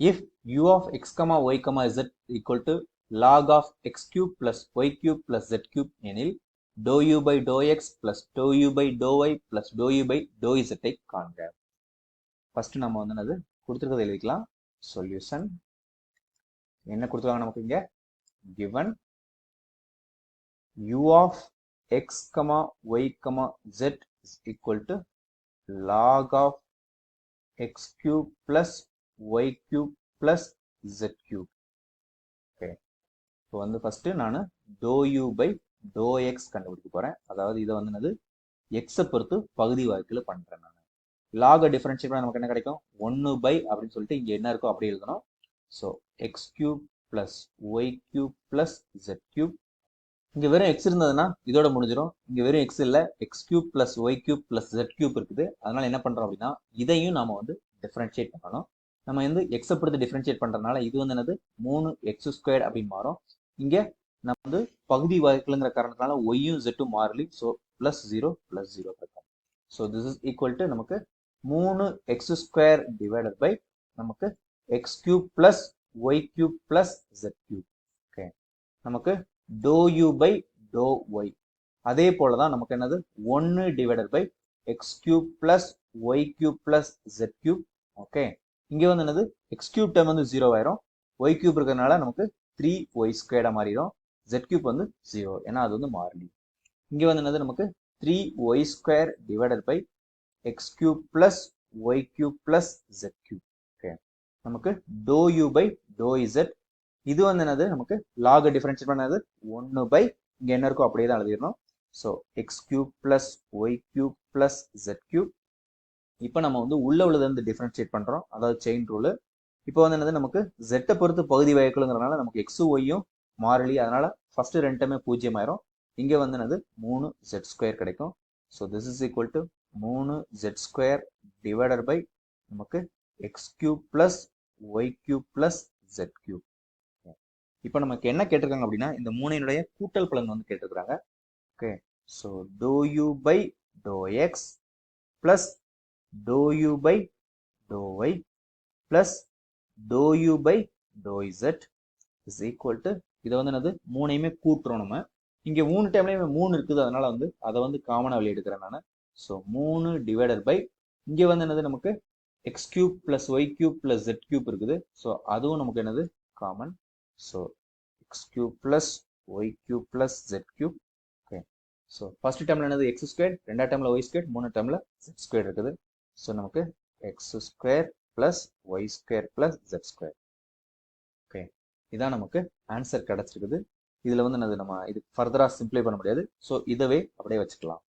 if u of x comma y comma z equal to log of x cube plus y cube plus z cube எனில் dou u by dou x plus dou u by dou y plus dou u by dou z ஐ காண்க first நம்ம வந்து என்னது கொடுத்துருக்கதை எழுதிக்கலாம் solution என்ன கொடுத்துருக்காங்க நமக்கு இங்க given u of x comma y comma z is equal to log of x cube plus y cube plus z cube. Okay இப்போ வந்து ஃபஸ்ட்டு நான் doe u by doe x கண்டுபிடிக்க போறேன். அதாவது இதை வந்து என்னது? எக்ஸை பொறுத்து பகுதி வாக்கில் பண்ணுறேன் நான். லாக டிஃபரன்ஷியேட் பண்ண நமக்கு என்ன கிடைக்கும்? ஒன்று பை அப்படின்னு சொல்லிட்டு இங்கே என்ன இருக்கோ அப்படி எழுதணும். So x cube plus y cube plus zed cube இங்கே வெறும் எக்ஸ் இருந்ததுன்னா இதோட முடிஞ்சிடும் இங்கே வெறும் எக்ஸ் இல்லை. X cube plus y cube plus zed cube இருக்குது. அதனால என்ன பண்ணுறோம் அப்படின்னா இதையும் நாம் வந்து டிஃபரன்ஷியேட் பண்ணணும். நம்ம வந்து எக்ஸை பொறுத்து டிஃப்ரென்ஷியேட் பண்ணுறதுனால இது வந்து என்னது? மூணு எக்ஸ் ஸ்கொயர்ட் அப்படின்னு மாறும். இங்கே நம்ம வந்து பகுதி வாய்ப்புங்கிற காரணத்தினால ஒய்யும் ஜெட்டும் மாறலி. So plus zero plus zero இருக்கும் so this is equal to நமக்கு மூணு எக்ஸ் ஸ்கொயர் டிவைடட் பை நமக்கு x cube plus y cube plus zed cube okay நமக்கு doe u by doe y அதே போல தான் நமக்கு என்னது? ஒன்று divided by x cube plus y cube plus zed cube okay இங்கே வந்து என்னது? எக்ஸ் கியூப் டைம் வந்து ஜீரோ ஆயிரும். ஒய் கியூப் இருக்கிறதுனால நமக்கு த்ரீ ஒய் ஸ்கொயர்டாக மாறிடும் ஜெட் கியூப் வந்து ஜீரோ ஏன்னா அது வந்து மாறிலி. இங்கே வந்து என்னது? நமக்கு three y square divided by x cube plus y cube plus zed cube okay நமக்கு doe u by doe z இது வந்து என்னது? நமக்கு லாக டிஃபரன்ஷியேட் பண்ணது ஒன்று பை இங்கே என்ன இருக்கோ அப்படியே தான் எழுதிடணும். So x cube plus y cube plus zed cube இப்போ நம்ம வந்து உள்ள உள்ளதுலேருந்து வந்து பண்ணுறோம் அதாவது செயின் ரூலு இப்போ வந்து என்னது? நமக்கு ஜெட்டை பொறுத்து பகுதி வகைக்குழுங்கிறனால நமக்கு எக்ஸு ஒய்யும் மாறலி. அதனால ஃபர்ஸ்ட் ரெண்டுமே பூஜ்ஜியம் ஆயிரும். இங்கே வந்து என்னது? மூணு ஜெட் ஸ்கொயர் கிடைக்கும். So this is equal to மூணு ஜெட் ஸ்கொயர் டிவைடர் பை நமக்கு x cube plus y cube plus zed cube இப்போ நமக்கு என்ன கேட்டிருக்காங்க அப்படின்னா இந்த மூணையினுடைய கூட்டல் பலன் வந்து கேட்டிருக்கிறாங்க. Okay so doe u by doe x plus doe u by doe y plus doe u by doe z is equal to இதை வந்து என்னது? மூணையுமே கூட்டுறோம் நம்ம. இங்கே மூணு டைம்லையுமே மூணு இருக்குது. அதனால வந்து அதை வந்து காமனாக வெளியே எடுக்கிறேன் நான். ஸோ மூணு டிவைடட் பை இங்கே வந்து என்னது நமக்கு? X cube plus y cube plus zed cube இருக்குது. ஸோ அதுவும் நமக்கு என்னது? Common so x cube plus y cube plus zed cube okay so first டைம்ல என்னது? எக்ஸ் ஸ்கொயர் ரெண்டாவது டைம்ல ஒய் ஸ்கொயர் மூணு டைமில் ஜெட் ஸ்கொயர் இருக்குது. ஸோ நமக்கு x square plus y square plus zed square okay இதான் நமக்கு ஆன்சர் கிடைச்சிருக்குது. இதுல வந்து என்னது நம்ம இது ஃபர்தரா சிம்ப்ளை பண்ண முடியாது. ஸோ இதவே அப்படியே வச்சுக்கலாம்.